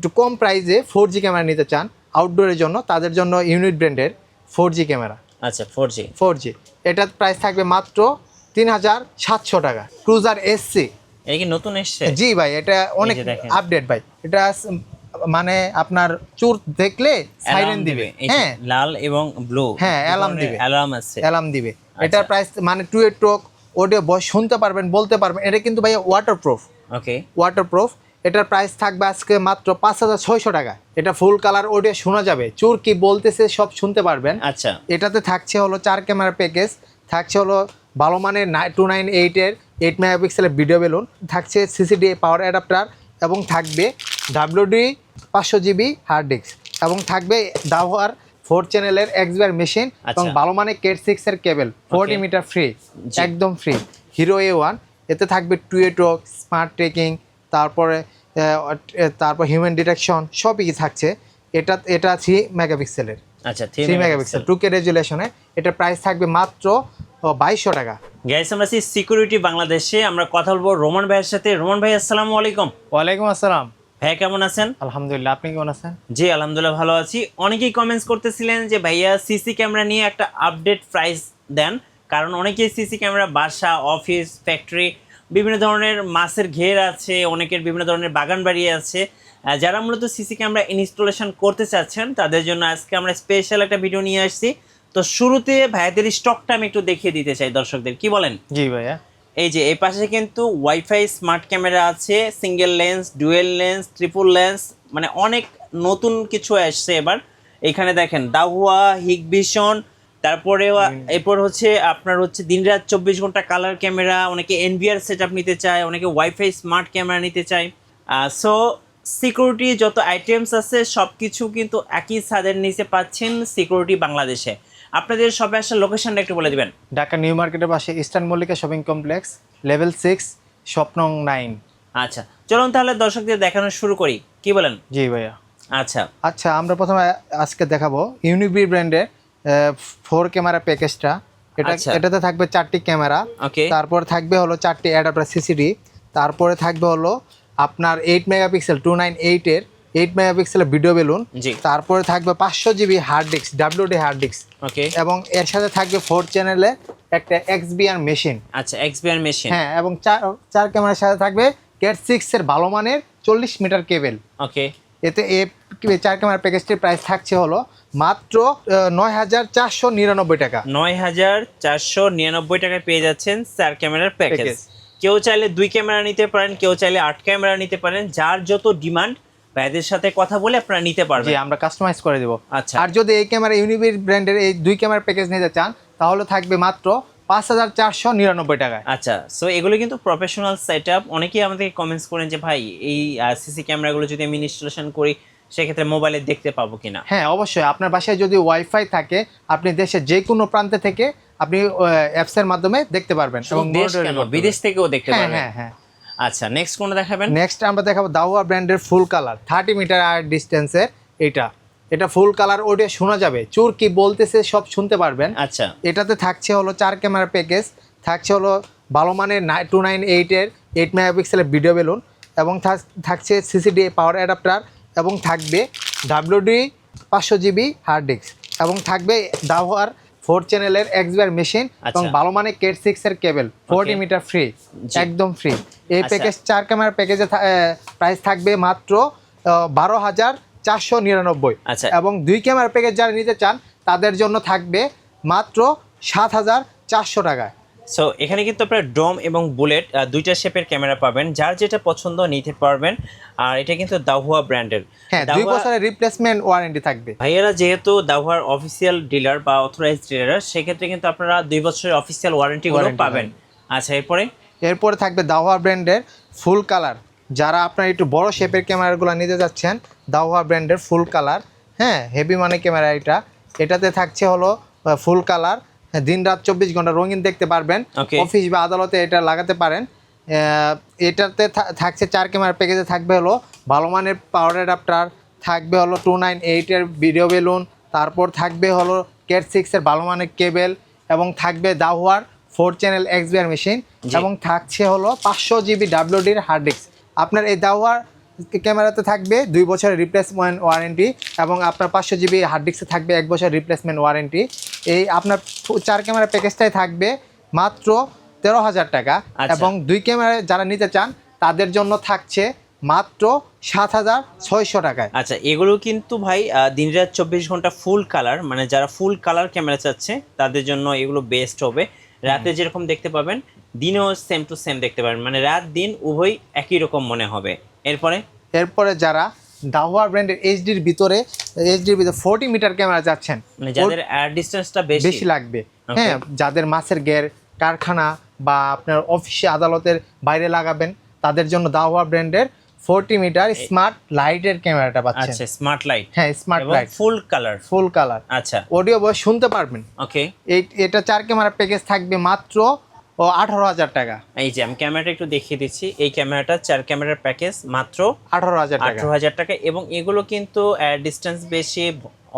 একটু কম প্রাইসে four G camera নিতে চান আউটডোরের জন্য তাদের জন্য ইউনিট ব্র্যান্ডের ফোর জি ক্যামেরা আচ্ছা ফোর জি ফোর জি এটার প্রাইস থাকবে মাত্র তিন হাজার সাতশো টাকা। ক্রুজার এসসি এটা কি নতুন এসছে? জি ভাই এটা অনেক আপডেট ভাই। এটা মানে আপনার চুর দেখলে সাইরেন দিবে। হ্যাঁ। লাল এবং ব্লু হ্যাঁ, অ্যালার্ম দিবে। অ্যালার্ম আছে। অ্যালার্ম দিবে। আচ্ছা। এটার প্রাইস মানে টু এ টোক অডিও ভয়েস শুনতে পারবেন বলতে পারবেন। এটা কিন্তু ভাই ওয়াটারপ্রুফ ওকে ওয়াটারপ্রুফ এটার প্রাইস থাকবে আজকে মাত্র পাঁচ হাজার ছয়শো টাকা। এটা ফুল কালার অডিও শোনা যাবে। চোর কি বলতেছে সব শুনতে পারবেন। আচ্ছা। এটাতে থাকছে হলো চার ক্যামেরা প্যাকেজ থাকছে হলো ভালো মানের টু নাইন এইটের এইট মেগাপিক্সেলের ভিডিও বেলুন থাকছে সিসিডি পাওয়ার অ্যাডাপ্টার এবং থাকবে ডাব্লিউডি পাঁচশো জিবি হার্ড ডিস্ক এবং থাকবে দাওয়ার ফোর চ্যানেলের এক্সবার মেশিন এবং আচ্ছা। ভালো মানের কেট সিক্সের কেবল ফোরটি মিটার ফ্রি একদম ফ্রি হিরো এ ওয়ান এতে থাকবে two way talk smart tracking তারপরে তারপর হিউম্যান ডিটেকশন সবই থাকছে। এটা এটা থ্রি মেগাপিক্সেলের আচ্ছা থ্রি মেগাপিক্সেল টু কে রেজুলেশনে এটার প্রাইস থাকবে মাত্র বাইশশো টাকা। গ্যাস আমরা আছি সিকিউরিটি বাংলাদেশে। আমরা কথা বলব রোমান ভাইয়ের সাথে। রোমান ভাই আসসালামু আলাইকুম। ওয়ালাইকুম আসসালাম। ভাই কেমন আছেন? আলহামদুলিল্লাহ আপনি কেমন আছেন? জি আলহামদুলিল্লাহ ভালো আছি। অনেকেই কমেন্টস করতেছিলেন যে ভাইয়া সিসি ক্যামেরা নিয়ে একটা আপডেট প্রাইস দেন। কারণ অনেকেই সিসি ক্যামেরা বাসা অফিস ফ্যাক্টরি বিভিন্ন ধরনের মাছের ঘের আছে অনেকের বিভিন্ন ধরনের বাগান বাড়ি আছে। যারা মূলত সিসি ক্যামেরা ইনস্টলেশন করতে চাচ্ছেন তাদের জন্য আজকে আমরা স্পেশাল একটা ভিডিও নিয়ে আসছি। তো শুরুতে ভাইয়াদের স্টকটা আমি একটু দেখিয়ে দিতে চাই দর্শকদের কি বলেন? জি ভাইয়া। এই যে এই পাশে কিন্তু ওয়াইফাই স্মার্ট ক্যামেরা আছে single lens dual lens triple lens মানে অনেক নতুন কিছু আসছে এবার। এখানে দেখেন দাহুয়া হিগভিশন তারপরে এরপর হচ্ছে আপনার হচ্ছে দিনরাত চব্বিশ ঘণ্টা কালার ক্যামেরা অনেকে এনভিআর সেট আপ নিতে চায় অনেকে ওয়াইফাই স্মার্ট ক্যামেরা নিতে চায়। সো সিকিউরিটি যত আইটেমস আছে সব কিছু কিন্তু একই ছাদের নিচে পাচ্ছেন সিকিউরিটি বাংলাদেশে। আপনাদের সবে আসার লোকেশনটা একটু বলে দেবেন। ঢাকা নিউ মার্কেটের পাশে Eastern Mallika shopping complex level six স্বপ্নং nine আচ্ছা চলুন তাহলে দর্শকদের দেখানো শুরু করি। কি বলেন? জি ভাইয়া। আচ্ছা। আচ্ছা আমরা প্রথমে আজকে দেখাবো ইউনিবি ব্র্যান্ডের ফোর ক্যামেরা প্যাকেজটা। এটা আচ্ছা। এটাতে থাকবে চারটি ক্যামেরা। ওকে তারপর থাকবে হলো চারটি অ্যাডাপ্টার সিসিডি। তারপরে থাকবে হলো আপনার এইট মেগাপিক্সেল টু নাইন এইটের এইট মেগাপিক্সেলের ভিডিও বেলুন তারপরে থাকবে পাঁচশো GB hard disk WD hard disk okay এবং এর সাথে থাকবে ফোর চ্যানেলে একটা এক্সবিআর মেশিন আচ্ছা এক্সপিআর মেশিন হ্যাঁ এবং চার চার ক্যামেরার সাথে থাকবে ক্যাট সিক্সের ভালো মানের চল্লিশ মিটার কেবেল। ওকে এতে এ চার ক্যামেরা প্যাকেজটির প্রাইস থাকছে হলো মাত্র নয় হাজার চারশো নিরানব্বই টাকা। নয় হাজার চারশো নিরানব্বই টাকায় পেয়ে যাচ্ছেন চার ক্যামেরার প্যাকেজ। কেউ চাইলে দুই ক্যামেরা নিতে পারেন কেউ চাইলে আট ক্যামেরা নিতে পারেন যার যত ডিমান্ড ভাইদের সাথে কথা বলে আপনারা নিতে জি পারবেন আমরা কাস্টমাইজ করে দেবো। আচ্ছা। আর যদি এই ক্যামেরা ইউনিবির ব্র্যান্ডের এই দুই ক্যামেরা প্যাকেজ নিতে চান তাহলে থাকবে মাত্র পাঁচ হাজার চারশো নিরানব্বই টাকায়। আচ্ছা সো এগুলো কিন্তু প্রফেশনাল সেট আপ অনেকেই আমাদেরকে কমেন্টস করেন যে ভাই এই সিসি ক্যামেরাগুলো যদি আমি ইনস্টলেশন করি সেক্ষেত্রে মোবাইলে দেখতে পাবো কিনা। হ্যাঁ অবশ্যই। আপনার বাসায় যদি ওয়াইফাই থাকে আপনি দেশের যে কোনো প্রান্তে থেকে আপনি অ্যাপসের মাধ্যমে দেখতে পারবেন এবং বিদেশ থেকেও দেখতে পারবেন। পারবেন? হ্যাঁ হ্যাঁ। হ্যাঁ আচ্ছা নেক্সট কোনটা দেখাবেন? নেক্সট আমরা দেখাবো দাওয়া ব্র্যান্ডের ফুল কালার থার্টি মিটার আর ডিস্টেন্সের এটা। এটা ফুল কালার অডিও শোনা যাবে। চোর কি বলতেছে সব শুনতে পারবেন। আচ্ছা। এটাতে থাকছে হলো চার ক্যামেরা প্যাকেজ থাকছে হলো ভালো মানের টু নাইন এইটের এইট মেগাপিক্সেলের ভিডিও বেলুন এবং থাকছে সিসিডি পাওয়ার অ্যাডাপ্টার এবং থাকবে ডাব্লিউডি পাঁচশো জিবি হার্ড ডিস্ক এবং থাকবে দাওয়ার ফোর চ্যানেলের এক্সবার মেশিন এবং আচ্ছা। ভালো মানে কেট সিক্সের কেবল ফোরটি মিটার ফ্রি একদম ফ্রি এই আচ্ছা। প্যাকেজ চার ক্যামেরার প্যাকেজে প্রাইস থাকবে মাত্র বারো হাজার চারশো নিরানব্বই। আচ্ছা। এবং দুই ক্যামেরা প্যাকেজ যারা নিতে চান তাদের জন্য থাকবে মাত্র সাত হাজার চারশো টাকায়। সো এখানে কিন্তু আপনার ডোম এবং বুলেট দুইটা শেপের ক্যামেরা পাবেন। যার যেটা পছন্দ নিতে পারবেন। আর এটা কিন্তু দাহুয়া ব্র্যান্ডের। হ্যাঁ দুই বছরের রিপ্লেসমেন্ট ওয়ারেন্টি থাকবে। ভাইয়েরা যেহেতু দাহুয়ার অফিসিয়াল ডিলার বা অথরাইজ ডিলার সেক্ষেত্রে কিন্তু আপনারা দুই বছরের অফিসিয়াল ওয়ারেন্টিগুলো পাবেন। আচ্ছা এরপরে? এরপরে থাকবে দাওয়া ব্র্যান্ডের ফুল কালার যারা আপনার একটু বড় শেপের ক্যামেরাগুলো নিতে যাচ্ছেন দাওয়া ব্র্যান্ডের ফুল কালার হ্যাঁ হেভি মানে ক্যামেরা এটা। এটাতে থাকছে হলো ফুল কালার দিন রাত চব্বিশ ঘণ্টা রঙিন দেখতে পারবেন। অফিস বা আদালতে এটা লাগাতে পারেন। এটাতে থাকছে চার ক্যামেরা প্যাকেজে থাকবে হলো ভালো মানের পাওয়ার অ্যাডাপ্টার থাকবে হলো টু নাইন এইটের ভিডিও বেলুন তারপর থাকবে হলো কেট সিক্সের ভালো মানের কেবেল এবং থাকবে দাহুয়ার ফোর চ্যানেল এক্সবিআর মেশিন এবং থাকছে হলো পাঁচশো জিবি ডাব্লিউডির হার্ড ডিস্ক আপনার এই দাওয়ার ক্যামেরাতে থাকবে দুই বছরের রিপ্লেসমেন্ট ওয়ারেন্টি এবং আপনার পাঁচশো জিবি হার্ড ডিস্কে থাকবে এক বছর রিপ্লেসমেন্ট ওয়ারেন্টি এই আপনার চার ক্যামেরা প্যাকেজটাই থাকবে মাত্র তেরো হাজার টাকা আচ্ছা। এবং দুই ক্যামেরা যারা নিতে চান তাদের জন্য থাকছে মাত্র সাত হাজার ছয়শো টাকায়। আচ্ছা এগুলো কিন্তু ভাই দিন রাত চব্বিশ ঘণ্টা ফুল কালার মানে যারা ফুল কালার ক্যামেরা চাচ্ছে তাদের জন্য এগুলো বেস্ট হবে। রাতে যেরকম দেখতে পাবেন দিনেও সেম টু সেম দেখতে পাবেন। মানে রাত দিন উভয় একই রকম মনে হবে। এরপরে? এরপরে যারা দাহুয়া ব্র্যান্ডের এইচডির ভিতরে এইচডির ভিতরে ফোরটি মিটার ক্যামেরা যাচ্ছেন। মানে যাদের ডিস্টেন্সটা বেশি। বেশি লাগবে। হ্যাঁ যাদের মাছের গের কারখানা বা আপনার অফিসে আদালতের বাইরে লাগাবেন তাদের জন্য দাহুয়া ব্র্যান্ডের ফোরটি মিটার স্মার্ট লাইটের ক্যামেরাটা পাচ্ছেন। আচ্ছা স্মার্ট লাইট হ্যাঁ smart light full colour full colour আচ্ছা। অডিও বয় শুনতে পারবেন। ওকে এটা চার ক্যামেরা প্যাকেজ থাকবে মাত্র ও আঠারো হাজার টাকা। এই যে আমি ক্যামেরাটা একটু দেখিয়ে দিচ্ছি। এই ক্যামেরাটা চার ক্যামেরার প্যাকেজ মাত্র আঠারো হাজার টাকা। আঠারো হাজার টাকা এবং এগুলো কিন্তু ডিস্টেন্স বেশি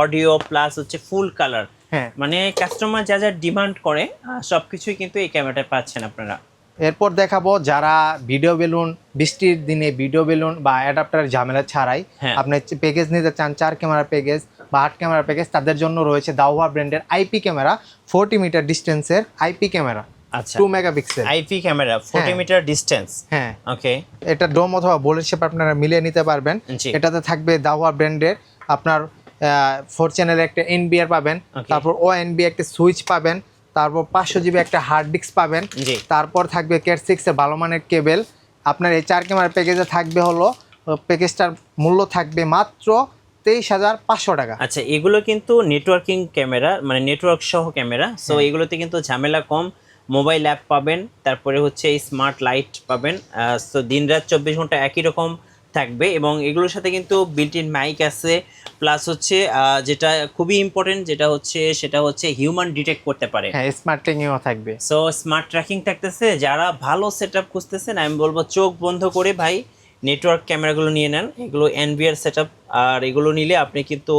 অডিও প্লাস হচ্ছে ফুল কালার হ্যাঁ। মানে কাস্টমার যা যা ডিমান্ড করে সব কিছুই কিন্তু এই ক্যামেরাটা পাচ্ছেন আপনারা। এরপর দেখাবো যারা ভিডিও বেলুন বৃষ্টির দিনে ভিডিও বেলুন বা অ্যাডাপ্টার ঝামেলা ছাড়াই হ্যাঁ। আপনি প্যাকেজ নিতে চান চার ক্যামেরা প্যাকেজ বা আট ক্যামেরা প্যাকেজ তাদের জন্য রয়েছে দাওয়া ব্র্যান্ডের আইপি ক্যামেরা ফোরটি মিটার ডিস্টেন্সের আইপি ক্যামেরা আচ্ছা। Two megapixel IP camera forty হ্যাঁ। মিটার ডিস্টেন্স হ্যাঁ। ওকে এটা ডোম অথবা বোলের শেপ আপনারা মিলিয়ে নিতে পারবেন। এটাতে থাকবে দাওয়া ব্র্যান্ডের আপনার ফোর চ্যানেলের একটা এনবিআর পাবেন। তারপর ও এনবি একটা সুইচ পাবেন। তারপর পাঁচশো জিবি একটা হার্ড ডিস্ক পাবেন। তারপর থাকবে কেট সিক্সের ভালো মানের কেবেল আপনার এই চার ক্যামেরার প্যাকেজে থাকবে হলো প্যাকেজটার মূল্য থাকবে মাত্র তেইশ হাজার পাঁচশো টাকা। আচ্ছা এগুলো কিন্তু নেটওয়ার্কিং ক্যামেরা মানে নেটওয়ার্ক সহ ক্যামেরা সো হ্যাঁ। এগুলোতে কিন্তু ঝামেলা কম। মোবাইল অ্যাপ পাবেন তারপরে হচ্ছে এই স্মার্ট লাইট পাবেন সো দিন রাত চব্বিশ ঘণ্টা একই রকম থাকবে এবং এগুলোর সাথে কিন্তু বিল্ট ইন মাইক আছে প্লাস হচ্ছে যেটা খুবই ইম্পর্টেন্ট যেটা হচ্ছে সেটা হচ্ছে হিউম্যান ডিটেক্ট করতে পারে। হ্যাঁ স্মার্ট ট্রেকিংও থাকবে। সো স্মার্ট ট্র্যাকিং থাকতেছে যারা ভালো সেট আপ খুঁজতেছেন আমি বলব চোখ বন্ধ করে ভাই নেটওয়ার্ক ক্যামেরাগুলো নিয়ে নেন এগুলো এনবিআর সেট আর এগুলো নিলে আপনি কিন্তু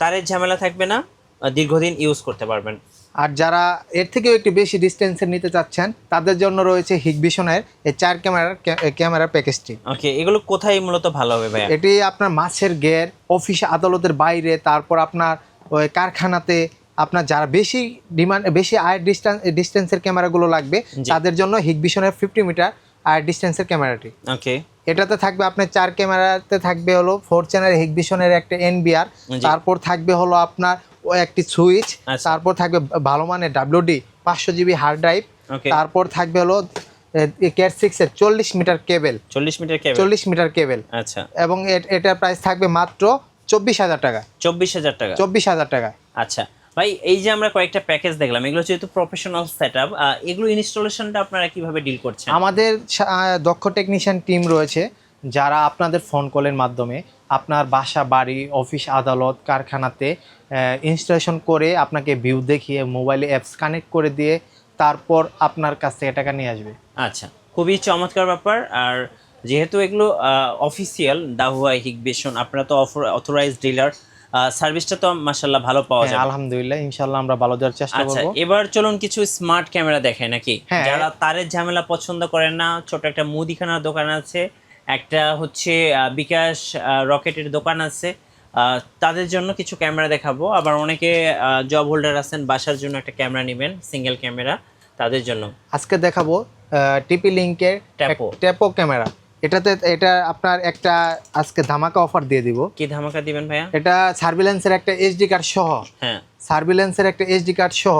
তারের ঝামেলা থাকবে না দীর্ঘদিন ইউজ করতে পারবেন। আর যারা এর থেকেও একটু বেশি ডিস্টেন্সের নিতে চাচ্ছেন তাদের জন্য রয়েছে হিগভিশনের এই চার ক্যামেরার ক্যামেরা প্যাকেজটি ওকে এগুলো কোথায় মূলত ভালো হবে ভাইয়া? এটি আপনার মাছের গের অফিস আদালতের বাইরে তারপর আপনার ওই কারখানাতে আপনার যারা বেশি ডিমান্ড বেশি আয়ের ডিস্টেন্স ডিস্টেন্সের ক্যামেরাগুলো লাগবে তাদের জন্য হিগভিশনের ফিফটি মিটার আয়ের ডিস্টেন্সের ক্যামেরাটি। ওকে এটাতে থাকবে আপনার চার ক্যামেরাতে থাকবে হলো ফোর চ্যানেল হিগভিশনের একটা এনবিআর। তারপর থাকবে হলো আপনার একটি সুইচ আচ্ছা। তারপর থাকবে ভালো মানের ডাব্লিউডি পাঁচশো জিবি হার্ড ড্রাইভ তারপর থাকবে হলো কেট সিক্সের চল্লিশ মিটার কেবেল চল্লিশ মিটার কেবল চল্লিশ মিটার কেবেল আচ্ছা। এবং এ- এটার প্রাইস থাকবে মাত্র চব্বিশ হাজার টাকা। চব্বিশ হাজার টাকা। চব্বিশ হাজার টাকা। আচ্ছা। ভাই এই যে আমরা কয়েকটা প্যাকেজ দেখলাম এগুলো যেহেতু প্রফেশনাল সেট আপ এগুলো ইনস্টলেশনটা আপনারা কীভাবে ডিল করছেন? আমাদের দক্ষ টেকনিশিয়ান টিম রয়েছে যারা আপনাদের ফোন কলের মাধ্যমে আপনার বাসা বাড়ি অফিস আদালত কারখানাতে ইনস্টলেশন করে আপনাকে ভিউ দেখিয়ে মোবাইলে অ্যাপস কানেক্ট করে দিয়ে তারপর আপনার কাছ থেকে টাকা নিয়ে আসবে। আচ্ছা খুবই চমৎকার ব্যাপার। আর যেহেতু এগুলো অফিসিয়াল দাহুয়া হিগবেশন আপনারা তো অথরাইজ ডিলার সার্ভিসটা তো মাসাল্লাহ ভালো পাওয়া হ্যাঁ, যায় আলহামদুলিল্লাহ ইনশাল্লাহ আমরা ভালো দেওয়ার চেষ্টা আচ্ছা এবার চলুন কিছু স্মার্ট ক্যামেরা দেখায় নাকি? হ্যাঁ। যারা তারের ঝামেলা পছন্দ করেন না ছোট একটা মুদিখানার দোকান আছে একটা হচ্ছে বিকাশ রকেটের দোকান আছে। তাদের জন্য কিছু ক্যামেরা দেখাবো। আবার অনেকে জব হোল্ডার আছেন বাসার জন্য একটা ক্যামেরা নেবেন সিঙ্গেল ক্যামেরা তাদের জন্য। আজকে দেখাবো টিপি লিঙ্কের ট্যাপো ট্যাপো ক্যামেরা। এটাতে এটা আপনার একটা আজকে ধামাকা অফার দিয়ে দিব। কি ধামাকা দিবেন ভাইয়া? এটা সার্ভিলেন্সের একটা এইচডি কার্ড সহ। হ্যাঁ। সার্ভিলেন্সের একটা এইচডি কার্ড সহ।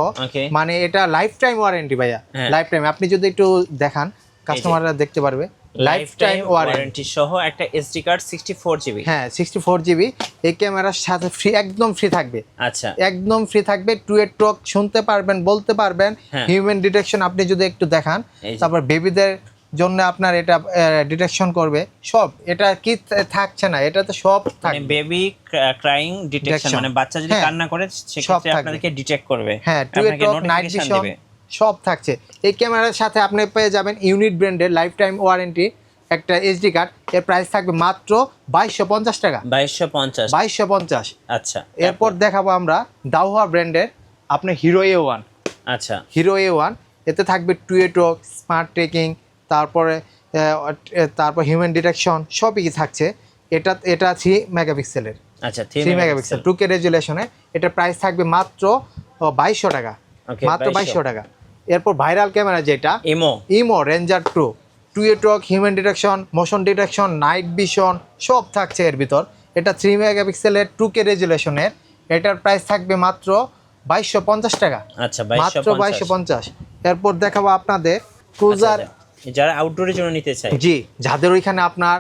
মানে এটা লাইফ টাইম ওয়ারেন্টি ভাইয়া। হ্যাঁ। লাইফ টাইম আপনি যদি একটু দেখান কাস্টমাররা দেখতে পারবে। লাইফ টাইম ওয়ারেন্টি সহ একটা SD card sixty four GB হ্যাঁ সিক্সটি ফোর জিবি এই ক্যামেরার সাথে ফ্রি একদম ফ্রি থাকবে। আচ্ছা। একদম ফ্রি থাকবে টু এ টক শুনতে পারবেন বলতে পারবেন। হিউম্যান ডিটেকশন আপনি যদি একটু দেখান। তারপর বেবিদের জন্য আপনার এটা ডিটেকশন করবে সব এটা কি থাকছে না এটা তো সব মানে থাকবে। বেবি ক্রাইং ডিটেকশন মানে বাচ্চা যদি হ্যাঁ। কান্না করে সেক্ষেত্রে আপনাদেরকে ডিটেক্ট করবে। হ্যাঁ two way talk night vision দিবে। সব থাকছে। এই ক্যামেরার সাথে আপনি পেয়ে যাবেন ইউনিট ব্র্যান্ডের লাইফ টাইম ওয়ারেন্টি একটা এইচডি কার্ড এর প্রাইস থাকবে মাত্র বাইশশো পঞ্চাশ টাকা। বাইশশো পঞ্চাশ। বাইশশো পঞ্চাশ। আচ্ছা এরপর দেখাবো আমরা দাওয়া ব্র্যান্ডের আপনার হিরো এ ওয়ান আচ্ছা। হিরো এ ওয়ান এতে থাকবে two way talk smart tracking তারপরে তারপর হিউম্যান ডিটেকশন সবই থাকছে। এটা এটা থ্রি মেগাপিক্সেলের আচ্ছা থ্রি মেগাপিক্সেল টু কে রেজুলেশনে এটার প্রাইস থাকবে মাত্র বাইশশো টাকা। মাত্র 2200 বাইশশো টাকা। এরপর ভাইরাল ক্যামেরা যেটা Imou Imou ranger two two way talk human detection motion detection night vision সব থাকছে এর ভিতর। এটা থ্রি মেগাপিক্সেলের টু কে রেজুলেশনের এটার প্রাইস থাকবে মাত্র বাইশশো পঞ্চাশ টাকা। আচ্ছা মাত্র বাইশশো পঞ্চাশ। এরপর দেখাবো আপনাদের ক্রুজার আচ্ছা, যারা আউটডোরের জন্য নিতে চায়। জি যাদের ওইখানে আপনার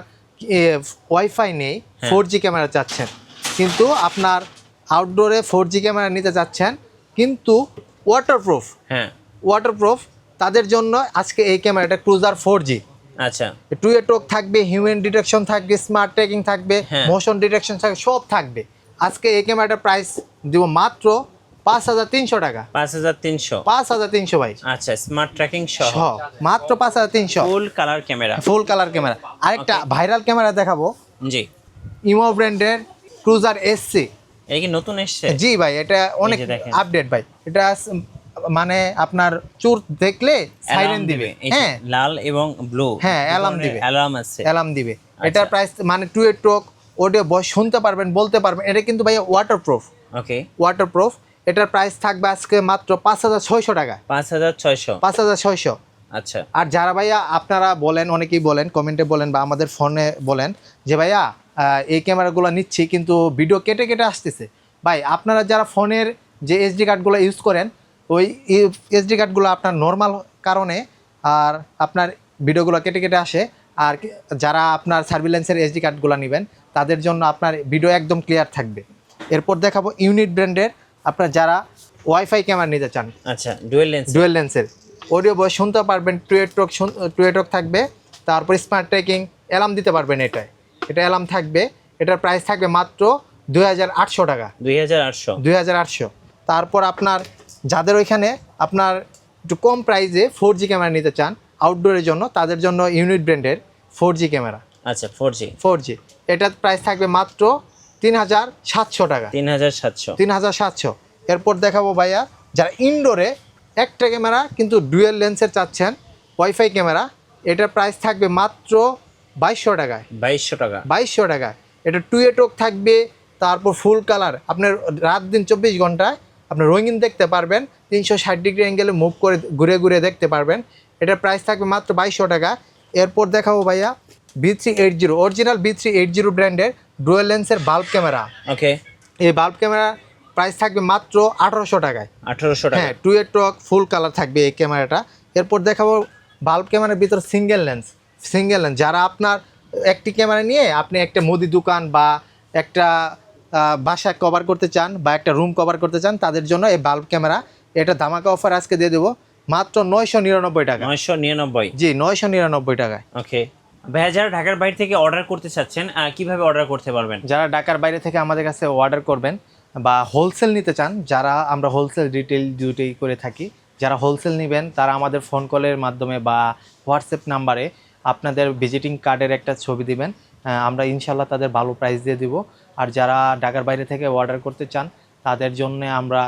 ওয়াইফাই নেই হ্যাঁ। ফোর জি ক্যামেরা চাচ্ছেন। কিন্তু আপনার আউটডোরে ফোর জি ক্যামেরা নিতে চাচ্ছেন কিন্তু ওয়াটারপ্রুফ হ্যাঁ। ওয়াটারপ্রুফ তাদের জন্য আজকে এই ক্যামেরাটা ক্রুজার ফোর জি আচ্ছা। টু এ টোক থাকবে হিউম্যান ডিটেকশন থাকবে স্মার্ট ট্র্যাকিং থাকবে হ্যাঁ। মোশন ডিটেকশন থাকবে সব থাকবে। আজকে এই ক্যামেরাটার প্রাইস দিব মাত্র পাঁচ হাজার তিনশো টাকা। পাঁচ হাজার তিনশো। পাঁচ হাজার তিনশো ভাই। আচ্ছা স্মার্ট ট্র্যাকিং সহ। মাত্র পাঁচ হাজার তিনশো। Full colour camera full colour camera আরেকটা ভাইরাল ক্যামেরা দেখাবো। জি। ইমো ব্র্যান্ডের ক্রুজার এসসি এই কি নতুন এসছে? জি ভাই এটা অনেক আপডেট ভাই। এটা মানে আপনার চোর দেখলে সাইরেন দিবে। হ্যাঁ। লাল এবং ব্লু হ্যাঁ, alarm দিবে। অ্যালার্ম আছে। অ্যালার্ম দিবে। আচ্ছা। এটার প্রাইস মানে টু এর টোক বয়স শুনতে পারবেন বলতে পারবেন। এটা কিন্তু ভাই ওয়াটারপ্রুফ ওকে ওয়াটারপ্রুফ এটার প্রাইস থাকবে আজকে মাত্র পাঁচ হাজার ছয়শো টাকা। পাঁচ হাজার ছয়শো। পাঁচ হাজার ছয়শো। আচ্ছা। আর যারা ভাইয়া আপনারা বলেন অনেকেই বলেন কমেন্টে বলেন বা আমাদের ফোনে বলেন যে ভাইয়া এই ক্যামেরাগুলো নিচ্ছি কিন্তু ভিডিও কেটে কেটে আসতেছে। ভাই আপনারা যারা ফোনের যে এসডি কার্ডগুলো ইউজ করেন ওই এসডি কার্ডগুলো আপনার নর্মাল কারণে আর আপনার ভিডিওগুলো কেটে কেটে আসে। আর যারা আপনার সার্ভিলেন্সের এসডি কার্ডগুলো নেবেন তাদের জন্য আপনার ভিডিও একদম ক্লিয়ার থাকবে। এরপর দেখাবো ইউনিট ব্র্যান্ডের আপনার যারা ওয়াইফাই ক্যামেরা নিতে চান। আচ্ছা ডুয়েল লেন্স ডুয়েল লেন্সের অডিও বয় শুনতে পারবেন টুয়েটক টুয়েটক থাকবে। তারপর স্মার্ট ট্রেকিং অ্যালার্ম দিতে পারবেন এটায়। এটা অ্যালার্ম থাকবে। এটার প্রাইস থাকবে মাত্র দুই হাজার আটশো টাকা। দুই হাজার আটশো। দুই হাজার আটশো। তারপর আপনার যাদের ওইখানে আপনার একটু কম প্রাইসে ফোর জি ক্যামেরা নিতে চান আউটডোরের জন্য তাদের জন্য ইউনিট ব্র্যান্ডের ফোর জি ক্যামেরা আচ্ছা ফোর জি ফোর জি এটার প্রাইস থাকবে মাত্র তিন হাজার সাতশো টাকা। তিন হাজার সাতশো। তিন হাজার সাতশো। এরপর দেখাবো ভাইয়া যারা ইনডোরে একটা ক্যামেরা কিন্তু ডুয়েল লেন্সের চাচ্ছেন ওয়াইফাই ক্যামেরা এটার প্রাইস থাকবে মাত্র বাইশশো টাকায়। বাইশশো টাকা। বাইশশো টাকায়। এটা টু এটোক থাকবে তারপর ফুল কালার আপনার রাত দিন চব্বিশ ঘন্টায় আপনি রঙিন দেখতে পারবেন তিনশো ষাট ডিগ্রি অ্যাঙ্গেলে মুভ করে ঘুরে ঘুরে দেখতে পারবেন। এটার প্রাইস থাকবে মাত্র বাইশশো টাকা। এরপর দেখাবো ভাইয়া B three eight zero original B three eight zero ব্র্যান্ডের ডুয়েল লেন্সের বাল্ব ক্যামেরা ওকে এই বাল্ব ক্যামেরা প্রাইস থাকবে মাত্র আঠারোশো টাকায়। আঠারোশো টাকা। হ্যাঁ টু এর টক ফুল কালার থাকবে এই ক্যামেরাটা এরপর দেখাবো বাল্ব ক্যামেরার ভিতর সিঙ্গেল লেন্স সিঙ্গেল লেন্স যারা আপনার একটি ক্যামেরা নিয়ে আপনি একটা মুদি দোকান বা একটা বাসা কভার করতে চান বা একটা রুম কভার করতে চান তাদের জন্য এই বাল্ব ক্যামেরা এটা ধামাকা অফার আজকে দিয়ে দেবো। মাত্র নয়শো নিরানব্বই টাকা। নয়শো নিরানব্বই। জি নয়শো নিরানব্বই টাকায়। ওকে ভাইয়া যারা ঢাকার বাইরে থেকে অর্ডার করতে চাচ্ছেন কীভাবে অর্ডার করতে পারবেন? যারা ঢাকার বাইরে থেকে আমাদের কাছে অর্ডার করবেন বা হোলসেল নিতে চান যারা আমরা হোলসেল রিটেল ডিউটি করে থাকি যারা হোলসেল নেবেন তারা আমাদের ফোন কলের মাধ্যমে বা হোয়াটসঅ্যাপ নাম্বারে আপনাদের ভিজিটিং কার্ডের একটা ছবি দিবেন। আমরা ইনশাল্লাহ তাদের ভালো প্রাইস দিয়ে দিব। আর যারা ঢাকার বাইরে থেকে অর্ডার করতে চান, তাদের জন্য আমরা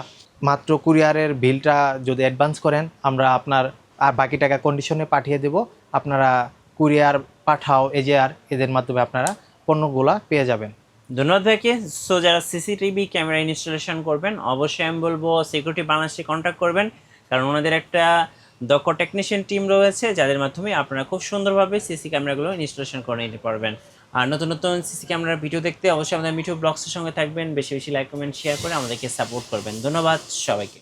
মাত্র কুরিয়ারের বিলটা যদি অ্যাডভান্স করেন, আমরা আপনার, আর বাকি টাকা কন্ডিশনে পাঠিয়ে দেব। আপনারা কুরিয়ার পাঠাও এজেআর এদের মাধ্যমে আপনারা পণ্যগুলা পেয়ে যাবেন। ধন্যবাদ ভাইকে। সো যারা সিসিটিভি ক্যামেরা ইনস্টলেশন করবেন, অবশ্যই আমি বলব সিকিউরিটি বাংলাদেশে কন্ট্যাক্ট করবেন। কারণ ওনাদের একটা দক্ষ টেকনিশিয়ান টিম রয়েছে, যাদের মাধ্যমে আপনারা খুব সুন্দরভাবে সিসি ক্যামেরাগুলো ইনস্টলেশন করে নিতে পারবেন। আর নতুন নতুন সিসি ক্যামেরার ভিডিও দেখতে অবশ্যই আমাদের মিঠু ব্লগসের সঙ্গে থাকবেন। বেশি বেশি লাইক কমেন্ট শেয়ার করে আমাদেরকে সাপোর্ট করবেন। ধন্যবাদ সবাইকে।